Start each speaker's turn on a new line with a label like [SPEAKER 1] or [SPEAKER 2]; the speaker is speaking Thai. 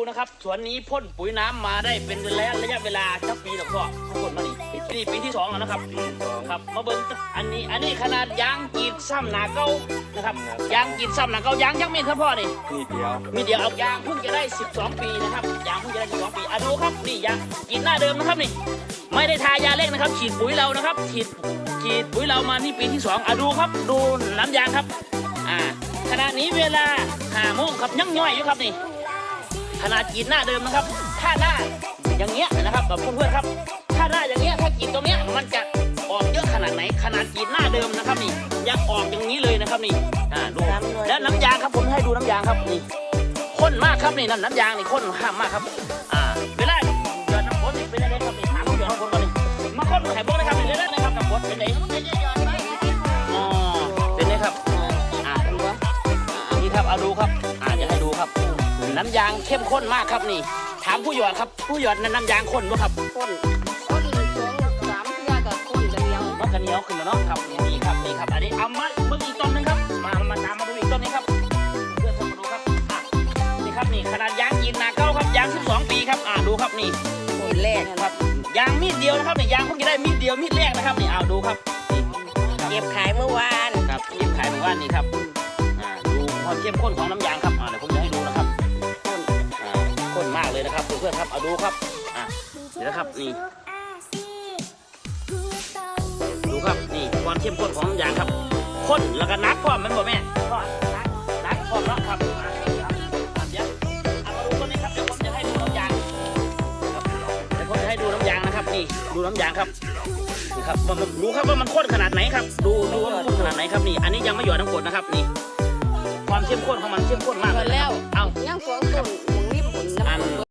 [SPEAKER 1] ดูนะครับสวนนี้พ่นปุ๋ยน้ำมาได้เป็นระยะระยะเวลาสักปีหรอกพ่อทั้งหมดมานี่นี่ปีที่สองแล้วนะครับครับมาเบิ้งอันนี้อันนี้ขนาดยางกรีดซ้ำหนาเก้านะครับยางกรีดซ้ำหนาเก้ายางยักษ์มีดครับพ่อนี่
[SPEAKER 2] นี่เดียว
[SPEAKER 1] มีเดียวเอายางเพิ่งจะได้ 12 ปีนะครับยางเพิ่งจะได้ 12 ปีอะดูครับนี่ยางกรีดหน้าเดิมนะครับนี่ ไม่ได้ทายาเร่งนะครับ ฉีดปุ๋ยเรานะครับ ฉีดฉีดปุ๋ยเรามานี่ปีที่สองอะดูครับดูน้ำยางครับอ่าขณะนี้เวลาห้าโมงครับยังย่อยอยู่ครับนี่ ขนาดกรีดหน้าเดิมนะครับ ถ้าหน้าอย่างเงี้ยนะครับแบบเพื่อนๆครับ ถ้าหน้าอย่างเงี้ยถ้ากรีดตรงเนี้ยมันจะออกเยอะขนาดไหน ขนาดกรีดหน้าเดิมนะครับนี่ยังออกอย่างนี้เลยนะครับนี่อ่าดูแล้วน้ำยางครับผมให้ดูน้ำยางครับนี่ข้นมากครับนี่นั่นน้ำยางนี่ข้นห้ามมากครับอ่าเวลาหยอดน้ำฝนนี่เป็นยังไงครับนี่ถามหยอดน้ำฝนก่อนนี่มาข้นไข่บกนะครับนี่เรื่อยๆนะครับน้ำฝนเป็นไงอ๋อเป็นไงครับอ่าอันนี้ครับเอาดูครับอ่าจะให้ดูครับ น้ำยางเข้มข้นมากครับนี่ ถามผู้หยอดครับผู้หยอดน้ำยางข้นบ่ครับ
[SPEAKER 3] คนคนสองสามเทื่อกับคนจะเดียว
[SPEAKER 1] มันก็เหนียวขึ้นแล้วเนาะครับนี่ครับนี่ครับอันนี้เอามาเบิ่งอีกต้นหนึงครับ มามาตามมาดูอีกต้นนี้ครับเพื่อนๆมาดูครับอะนี่ครับนี่ขนาดยางกินนาเก้าครับยาง12ปีครับอ่าดูครับนี่
[SPEAKER 3] คนแรก
[SPEAKER 1] ครับยางมีดเดียวนะครับนี่ยางเพิ่งจะได้มีดเดียวมีดแรกนะครับนี่เอาดูครับนี่
[SPEAKER 3] เก็บขายเมื่อวาน
[SPEAKER 1] ครับเก็บขายหมู่บ้านนี่ครับอ่าดูความเข้มข้นของน้ำยางครับอ่าเดี๋ยวผมจะให้ เลยนะครับเพื่อนๆครับเอาดูครับอ่าเดี๋ยวนะครับนี่ดูครับนี่ความเข้มข้นของน้ำยางครับข้นแล้วก็นักพร้อมแมันบ่แม่พร้อมนักนักพร้อมเนาะครับครับเดี๋ยวเอามาดูต้นนี้ครับเดี๋ยวผมจะให้ดูน้ำยางครับเดี๋ยวผมจะให้ดูน้ำยางนะครับนี่ดูน้ำยางครับนี่ครับมันดูครับว่ามันข้นขนาดไหนครับ ดูดูว่ามันข้นขนาดไหนครับนี่ อันนี้ยังไม่หยอดน้ำกรดนะครับนี่ ความเข้มข้นของมันเข้มข้นมากเลย
[SPEAKER 3] แล้ว
[SPEAKER 1] เอา
[SPEAKER 3] ย่างสองต้น